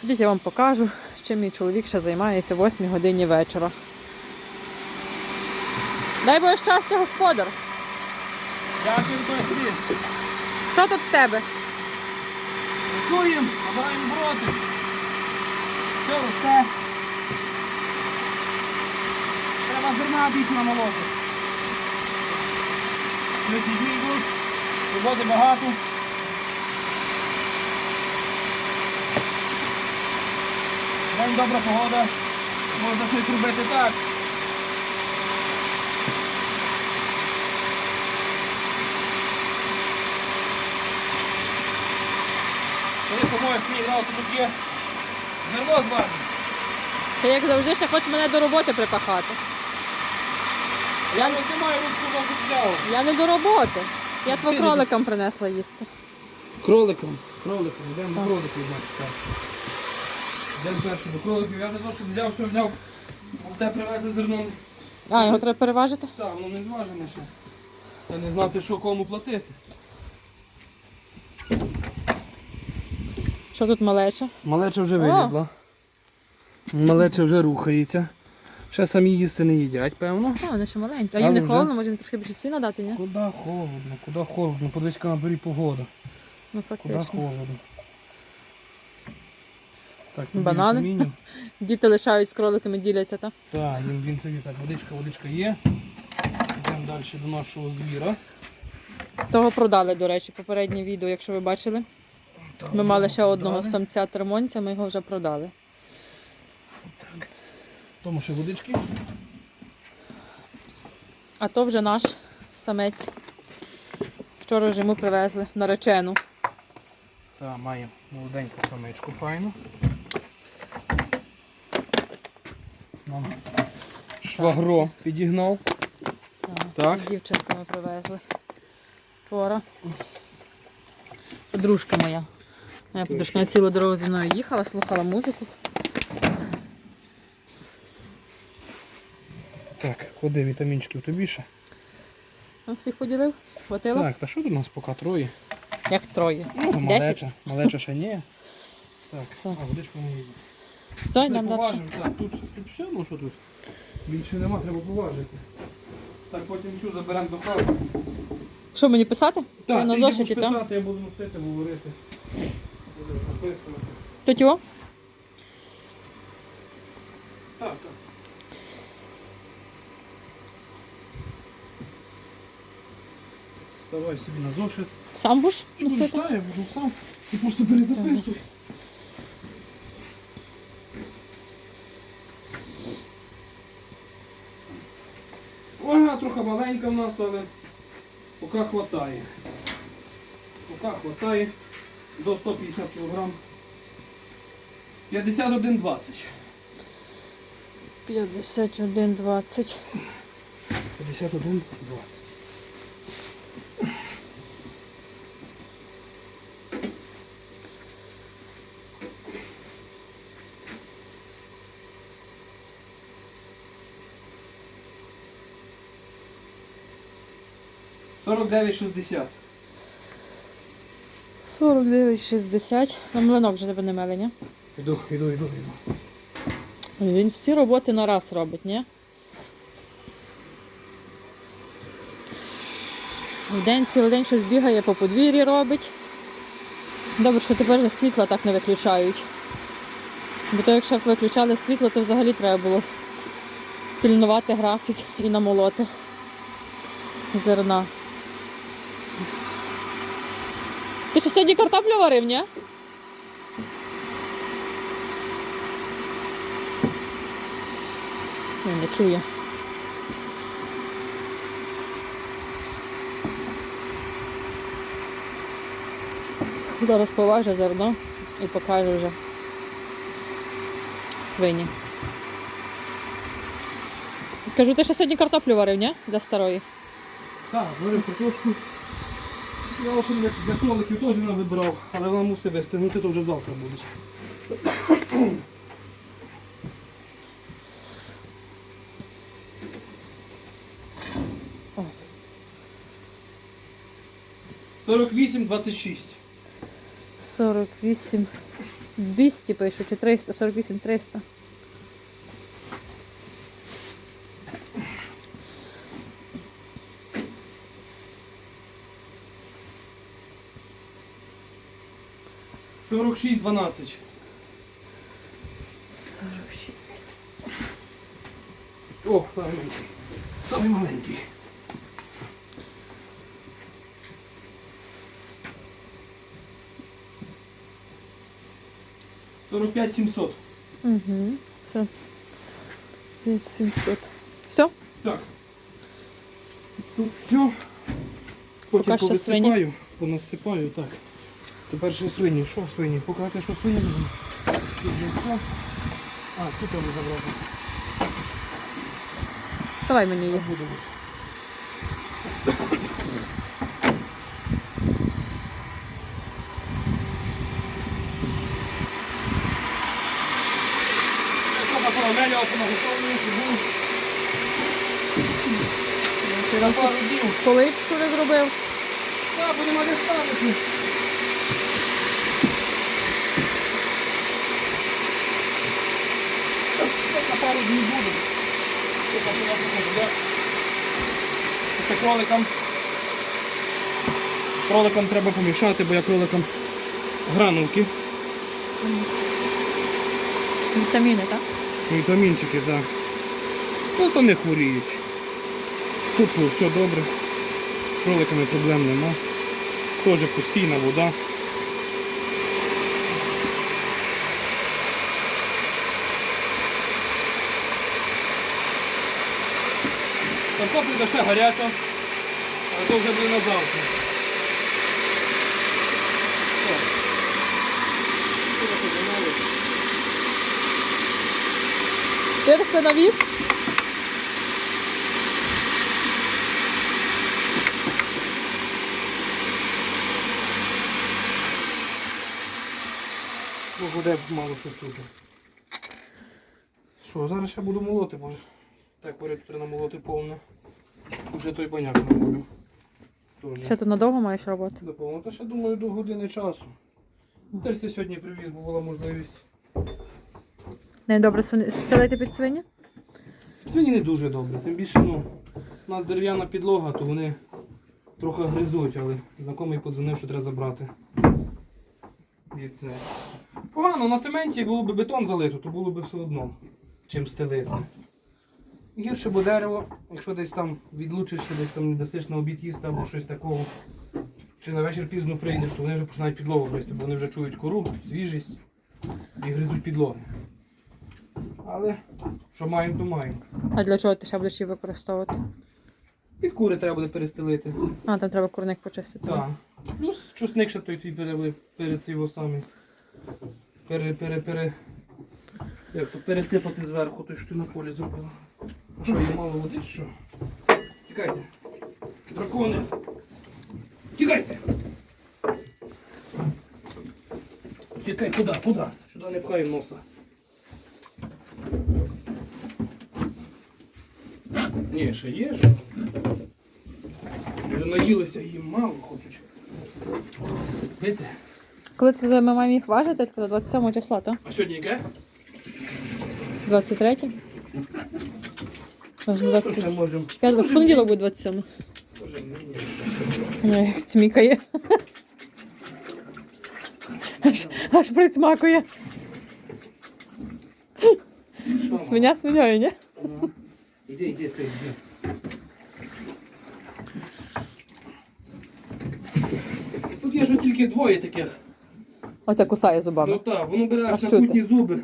Ходіть, я вам покажу, чим мій чоловік ще займається в 8 годині вечора. Дай Боже щастя, господар. Дякую, Бестрі. Що тут в тебе? Готуємо, набираємо броти. Все росте. Треба зерна більше намолоти. Люди дні йдуть, роботи багато. День добра погода. Можна щось робити так. Коли помоєш мій грав, то тут є зерно зважено. Ти як завжди ще хочеш мене до роботи припахати. Я не знімаю ручку за взяв. Я не до роботи. Я твого кроликам принесла їсти. Кроликом. Кроликом. Йдемо кроликів, значить Йдемо перше до кроликів. Я не що взяв, що взяв. Те привезли зерно. А, його треба переважити? Так, воно не зважене ще. Я не знати, що кому платити. Що тут малеча? Малеча вже вилізла. Малеча вже рухається. Ще самі їсти не їдять, певно. А, вони ще маленькі. А їм не вже- холодно, може їм трошки більше сіна дати, ні? Куди холодно, куди холодно. Подивись, яка на дворі погода. Ну, Куди фактично. холодно. Так, Банани? вітамінів. Діти лишають з кроликами, діляться, так? Так, їм він тобі так, водичка, водичка є. Йдемо далі до нашого звіра. Того продали, до речі, попереднє відео, якщо ви бачили. Ми мали ще одного Продали. самця термонця, ми його вже продали. Тому що водички. А то вже наш самець. Вчора вже йому привезли наречену. Так, має молоденьку самичку файну. Нам швагро підігнав. Так. Дівчинками привезли. Вчора. Подружка моя. Моя подружка на цілу дорогу зі мною їхала, слухала музику. Так, куди вітамінчиків тобі ще? Ну, всіх поділив? Хватило? Так, та що тут у нас поки троє? Як троє. Ну, малеча. Малеча ще ні. Так, а водичку не їде. Ми йдемо далі. тут, тут все, ну що тут? Більше нема, треба поважити. Так, потім цю заберемо до хати. Що мені писати? Так, я на ти йди зошиті, будеш так? писати, я буду носити, говорити. Буде написано. Тут його? Так, так. Вставай собі на зошит. Сам будеш Ти будеш носити? я буду сам. Ти просто перезаписуй. Трохи маленька в нас, але поки хватає. Поки хватає до 150 кг. 51,20. 51, 20. 51,20. Сорок дев'ять шістдесят. 49, 60. На млинок вже тебе не мели, ні? Іду, іду, іду, іду. Він всі роботи на раз робить, ні? В день цілий день щось бігає по подвір'ї робить. Добре, що тепер вже світло так не виключають. Бо то якщо б виключали світло, то взагалі треба було пільнувати графік і намолоти зерна. Ти що сьогодні картоплю варив, ні? Ні, не чую. Зараз поважу зерно і покажу вже свині. Кажу, ти ще сьогодні картоплю варив, ні? Для старої. Так, говорю картошку. Я вже для, кроликів теж не вибирав, але вона мусить вистигнути, то вже завтра буде. Сорок вісім, двадцять шість. 48, 200 пишу, чи 300, 48, 300. Сорок шість, дванадцять. 46. О, самий маленький. Самий маленький. Сорок п'ять сімсот. Угу. Все. 5700. Все? Так. Тут все. Потім що свині. повисипаю, понасипаю, так. Тепер ще свині. Що свині? Покати, що свині. Тут все. А, тут я не забрати. Давай мені їх. Будемо. Ти нам пару днів. поличку не зробив. Так, будемо десь ставити. Пару днів буде. Це кроликам. Кроликам треба помішати, бо я кроликам гранулки. Вітаміни, так? Вітамінчики, так. Ну, то не хворіють. Тут ну, все добре. З кроликами проблем нема. Теж постійна вода. Картопля ще гаряча, але то вже буде на завтра. Так. Що таке, мало? Ти? Ну, буде мало що чути. Що, зараз ще буду молоти, може. Так, поряд треба намолоти повне. Вже той баняк намолю. Ще ти надовго маєш роботи? До повного. Та ще думаю до години часу. Теж це сьогодні привіз, бо була можливість. Не добре стелити під свині? Свині не дуже добре, тим більше, ну, у нас дерев'яна підлога, то вони трохи гризуть, але знайомий подзвонив, що треба забрати. І це. Погано, на цементі було б бетон залито, то було б все одно, чим стелити. Гірше бо дерево, якщо десь там відлучишся, десь там не дасиш на обід їсти або щось такого. Чи на вечір пізно прийдеш, то вони вже починають підлогу гризти, бо вони вже чують кору, свіжість і гризуть підлоги. Але що маємо, то маємо. А для чого ти ще будеш її використовувати? Під кури треба буде перестелити. А, там треба курник почистити. Так. Плюс чесник ще той твій пере, перед цього самий. Пере, пере, пере, то, пересипати зверху, той, що ти на полі зробила. А що, є мало води, що? Тікайте. Дракони. Тікайте. Тікай, куди, куди? Сюди не пхай носа. Ні, ще є ж. Вже наїлися, їм мало хочуть. Видите? Коли ти ми маємо їх важити, то 27 числа, то? А сьогодні яке? 23? Аж Ще 20. можемо. П'ят- В понеділок буде 27. Може, ні, ні. Ну, як цмікає. Аж, аж присмакує. Що, Свиня свиньою, ні? Іди, іди, іди. Тут є ж тільки двоє таких. Оце кусає Ну так, воно бере аж на кутні зуби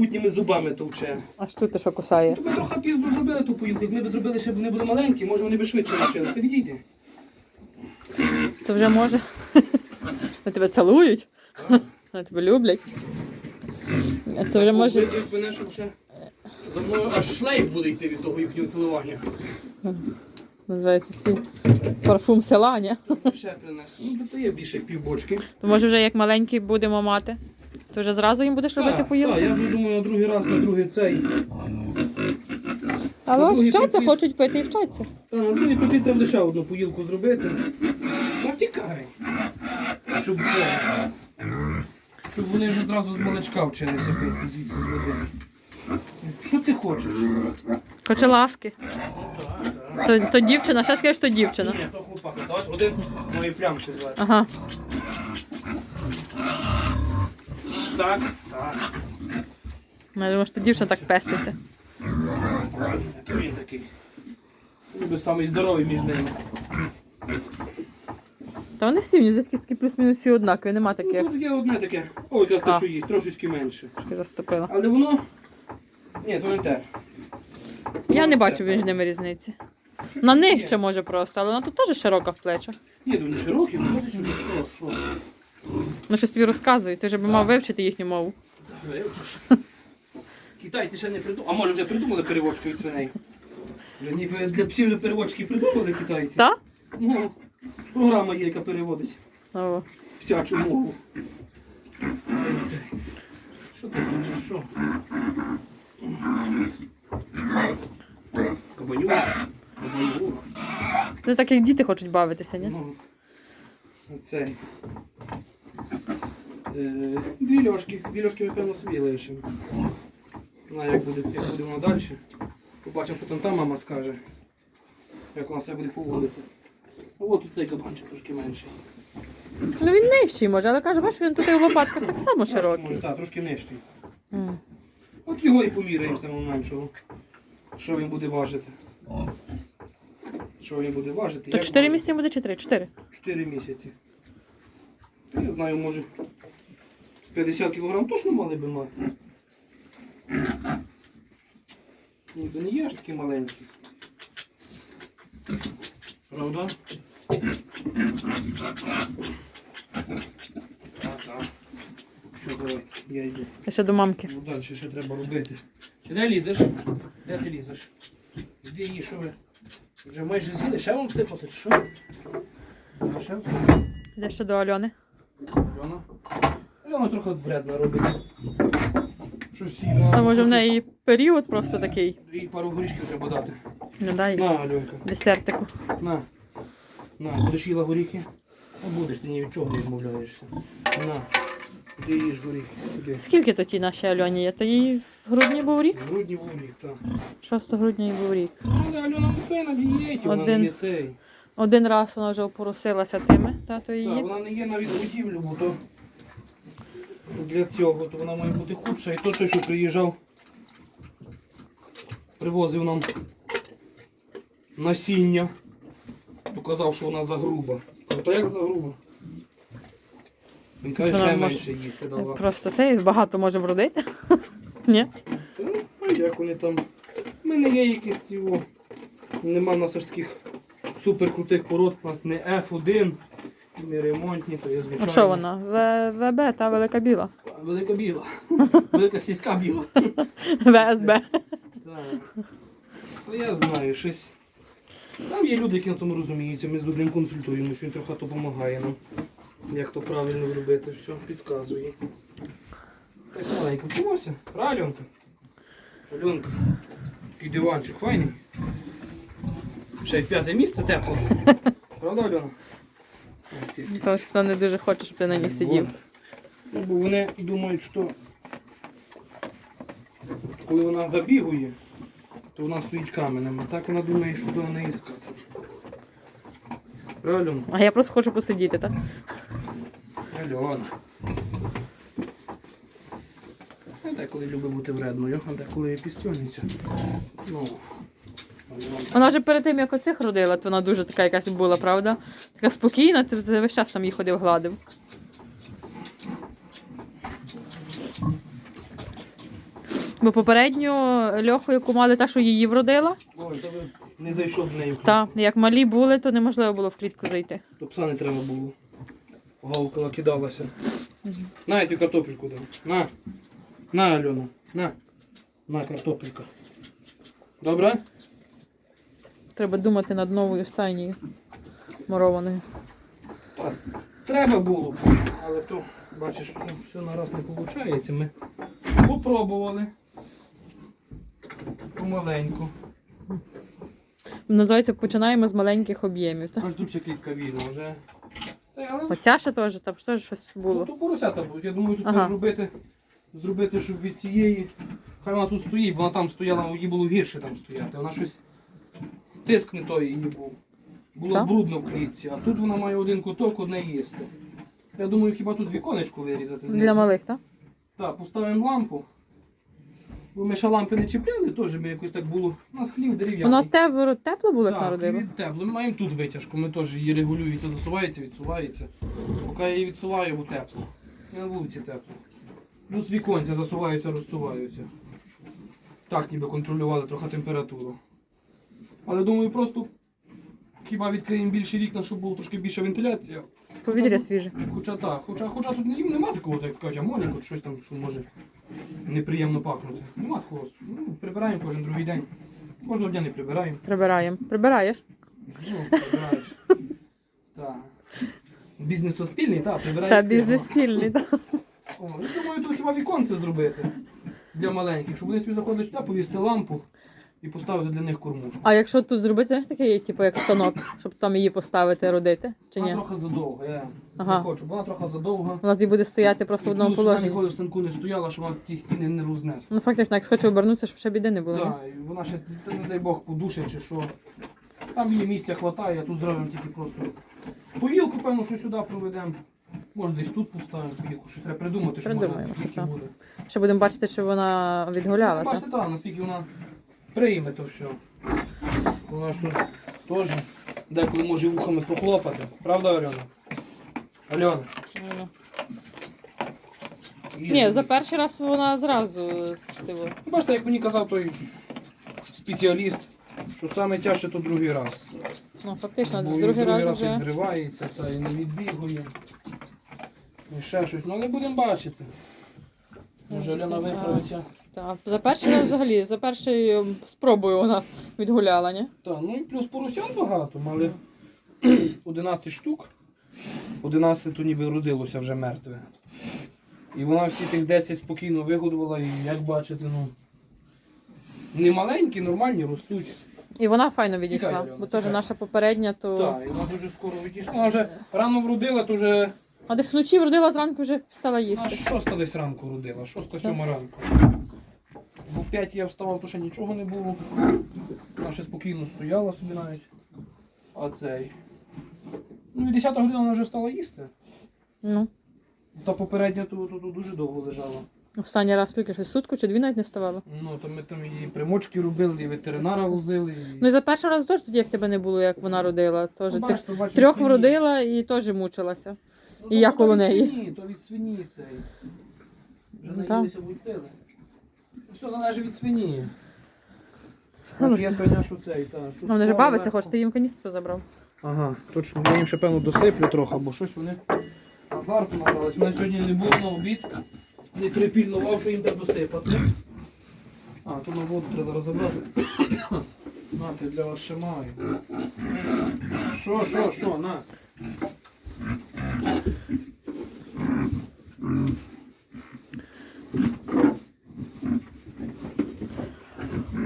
і кутніми зубами товче. Аж чути, що кусає. Тобі трохи пізно зробили ту поїздку. Як ми б зробили, ще б вони були маленькі, може вони б швидше навчилися. Відійди. То вже може. Вони тебе цілують. Вони тебе люблять. А це вже може. Облизують мене, щоб ще за мною аж шлейф буде йти від того їхнього цілування. Називається сі. Парфум села, ні? Ще принес. Ну, то є більше півбочки. То може вже як маленький будемо мати. То вже зразу їм будеш робити поїлку? так, я вже думаю на другий раз, на другий цей. Але другий вчаться, підпис. хочуть пити і вчаться. Та, на другий потрібно треба лише одну поїлку зробити. Та втікай. Щоб. Щоб вони вже одразу з молочка вчилися пити звідси з води. Що ти хочеш? Хоче ласки. То, то дівчина, ще скажеш, то дівчина. Ні, то хлопак. Давай один мої плямки звати. Ага. Так, так. Ну, Я думаю, що дівчина так пеститься. Який він такий. Ніби самий здоровий між ними. Та вони всі мені здається, такі плюс-мінус всі однакові, нема Ну, тут є одне таке. Ой, те, що їсть, трошечки менше. Я заступила. Але воно. Ні, то не те. Я не бачу між ними різниці. На них ще може просто, але вона тут теж широка в плечах. Ні, то вони широкі, ну що, що, що. Ну щось тобі розказують, ти ж би мав вивчити їхню мову. Вивчиш. Китайці ще не придумали. А може вже придумали переводчики від свиней? Вже ніби для псів вже переводчики придумали китайці. Та? Ну, програма є, яка переводить О. всячу мову. Це. Що ти хочеш? Що? Кабаню. Кабаню. Це так як діти хочуть бавитися, ні? Ну, цей. Е, Дві льошки. Дві льошки ми певно собі лишимо. На як буде, як буде воно далі. Побачимо, що там та мама скаже. Як вона себе буде поводити. А от тут цей кабанчик трошки менший. Ну він нижчий може, але каже, бачиш, він тут і в лопатках так само Трошки, широкий. може, Так, трошки нижчий. М. От його і поміряємо самого меншого. Що він буде важити. Що він буде важити? То як 4 важити. місяці буде чи 3? 4. 4 місяці. Я знаю, може 50 кг точно мали би мати. Ніби не є аж такі маленькі. Правда? Так, так. Все, давай, я йду. Я ще до мамки. Ну далі ще треба робити. Ти де лізеш? Де ти лізеш? Іди її, що ви? Вже майже з'їли, ще вам всипати, чи що? А ще всипати? Йде ще до Альони. Альона? Альона трохи вредно робить. Щось їй А може в неї період просто такий. Їй пару горішків треба дати. Не дай На, Альонка, десертику. на. На, будеш їла горіхи? Ну будеш, ти ні від чого не відмовляєшся. На. Ти їж горіхи. Туди. Скільки то тій нашій Альоні є? То їй в грудні був рік? В грудні в горіх, так. 6 грудня їй був рік. Ну, але Альона це на дієті, вона Один. не є цей. Один раз вона вже опорусилася тими, тато Так, її. вона не є на відготівлю, бо то для цього, то вона має бути худша. І то той, що приїжджав, привозив нам насіння, показав, що вона загруба. Кажу, то як загруба? Він каже, ще менше їсти давати. Просто це багато може вродити. Ні? Та, ну, як вони там. У мене є якісь цього. Нема в нас аж таких суперкрутих пород, у нас не F1, не ремонтні, то є звичайно. А що вона? В- ВБ та велика біла. Велика біла. Велика сільська біла. ВСБ. Так. Ну я знаю, щось. Там є люди, які на тому розуміються, ми з одним консультуємося, він трохи допомагає нам. Як то правильно зробити, все, підказує. Так, маленько. Правильно, Альонка? Альонка. Такий диванчик файний. Ще й п'яте місце тепло. Правда, Альона? Тому що вона не дуже хоче, щоб ти на ній сидів. Ну, Бо вони думають, що коли вона забігує, то вона стоїть каменем. А так вона думає, що до неї скачуть. Правильно? А я просто хочу посидіти, так? Альона. А деколи любить бути вредною, а деколи пістюнниця. Ну. Вона вже перед тим, як оцих родила, то вона дуже така якась була, правда? Така спокійна, ти весь час там її ходив, гладив. Бо попередню льоху, яку мали та, що її вродила, Ой, то ви не зайшов в неї. в та як малі були, то неможливо було в клітку зайти. То пса не треба було. Гавкала, кидалася. На, я тобі картопельку дам. На. На, Альона. На. На, картопелька. Добре? Треба думати над новою стайнею морованою. Так. Треба було б. Але то, бачиш, все, все нараз не виходить. Ми попробували. Помаленьку. Називається починаємо з маленьких об'ємів. Та? Аж тут ще клітка вільна вже. Та але Оця ще теж, там теж щось ну, було. то поросята будуть. Я думаю, тут Ага. треба зробити, зробити, щоб від цієї. Хай вона тут стоїть, бо вона там стояла, їй було гірше там стояти. Вона щось тиск не той її був. Було Так? брудно в клітці, а тут вона має один куток, одне їсти. Я думаю, хіба тут віконечко вирізати знизу. Для малих, так? Так, поставимо лампу. Бо ми ще лампи не чіпляли, теж би якось так було. У нас хлів дерев'яний. Вона те- тепло було, як Так, від тепло. Ми маємо тут витяжку, ми теж її регулюється, засувається, відсувається. Поки я її відсуваю, бо тепло. І на вулиці тепло. Плюс віконця засуваються, розсуваються. Так ніби контролювали трохи температуру. Але думаю, просто хіба відкриємо більше вікна, щоб було трошки більше вентиляція. Повітря свіже. Хоча так, хоча, хоча тут ні- нема такого, так як кажуть, амоніку, щось там, що може неприємно пахнути. Нема такого. Ну, прибираємо кожен другий день. Кожного дня не прибираємо. Прибираємо. Прибираєш? Ну, прибираєш. Так. Бізнес то спільний, так, прибираєш. Та ти, бізнес спільний, так. О, я думаю, тут хіба віконце зробити для маленьких, щоб вони собі заходили сюди, повісти лампу і поставити для них кормушку. А якщо тут зробити, знаєш, таке, типу, як станок, щоб там її поставити, родити, чи Вона ні? трохи задовга, я Ага. не хочу, бо вона трохи задовга. Вона тоді буде стояти просто в одному вона положенні. ніколи в станку не стояла, щоб вона ті стіни не рознесла. Ну, фактично, як схоче обернутися, щоб ще біди не було. ні? Так, і вона ще, та не дай Бог, подушить чи що. Там її місця вистачає, а тут зробимо тільки просто. Поїлку, певно, що сюди проведемо. Може десь тут поставимо поїлку, щось треба придумати, що Придумаємо, може що тільки так. буде. Ще будемо бачити, що вона відгуляла, так? Бачите, так, наскільки вона прийме то все. Вона ж тут теж деколи може вухами похлопати. Правда, Альона? Альона? Ну. їй- Ні, за перший раз вона зразу з цього. Бачите, як мені казав той спеціаліст, що саме тяжче то другий раз. Ну, фактично, Бо і другий раз і вже. зривається, та і не відбігує. І ще щось. Ну не будемо бачити. Може Альона виправиться. Так, за перший раз взагалі, за першою спробою вона відгуляла, ні? Так, ну і плюс поросян багато, мали 11 штук. 11 то ніби родилося вже мертве. І вона всі тих 10 спокійно вигодувала, і як бачите, ну. Не маленькі, нормальні ростуть. І вона файно відійшла, бо теж наша попередня, то. Так, і вона дуже скоро відійшла. Вона вже рано вродила, то вже А десь вночі вродила зранку вже стала їсти. а шоста десь ранку родила, шоста сьома ранку. Бо 5 я вставав, то ще нічого не було. Вона ще спокійно стояла собі навіть. А цей. Ну і 10 година вона вже стала їсти. Ну, Та попередня то, то, то дуже довго лежала. останній раз тільки щось сутку чи дві навіть не ставала. Ну, то ми там її примочки робили, і ветеринара возили. І... Ну і за перший раз теж тоді, як тебе не було, як вона родила. Теж Ну, ти бачите, трьох свині. вродила і теж мучилася. Ну, і то- я то коло від неї. Свині, то від свині цей. Вже Ну, наїлися будь пили. Все залежить від свині. Ну, є свиня, що цей, та. що Ну, вони ж бавиться, легко. хоч ти їм каністру забрав. Ага, точно, я їм ще певно досиплю трохи, бо щось вони азарту набрались. Мене сьогодні не було на обід, не припільнував, що їм треба досипати. А, то на воду треба зараз забрати. На, ти для вас ще маю. Що, що, що, на.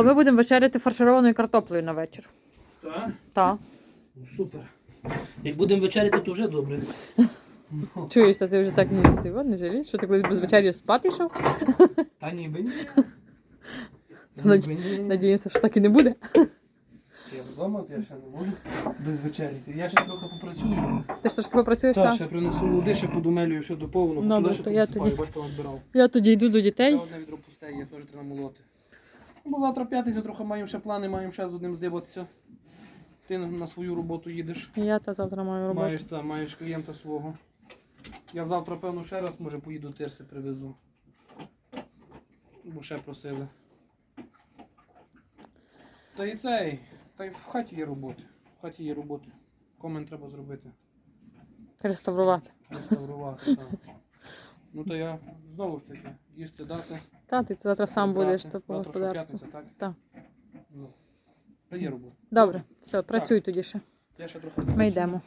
А ми будемо вечеряти фаршированою картоплею на вечір. Так? Так. Ну, супер. Як будемо вечеряти, то вже добре. Чуєш, та ти вже так не цього не жалієш, що ти колись без вечері спати йшов? Та ніби ні. Наді-. Надіємося, що так і не буде. Я вдома, то я ще не можу без вечері. Я ще трохи попрацюю. Ти ж трошки попрацюєш Так, там? ще принесу води, ще подумелюю, все до повного. Добре, то я тоді-. Я тоді йду до Ще дітей. одне відро пусте є, теж треба молоти. Бо завтра п'ятниця, трохи маємо ще плани, маємо ще з одним здибатися. Ти на- свою роботу їдеш. Я та завтра маю роботу. Маєш, та, маєш клієнта свого. Я завтра, певно, ще раз, може, поїду тирси привезу. Бо ще просили. Та і цей. Та й в хаті є роботи. В хаті є роботи. Комент треба зробити. Реставрувати. Реставрувати, так. Ну то я знову ж таки, їсти дати. Та, ти завтра сам будеш то по господарству. Так. Ну, та є робота. Добре, все, працюй тоді ще. Я ще трохи Ми йдемо.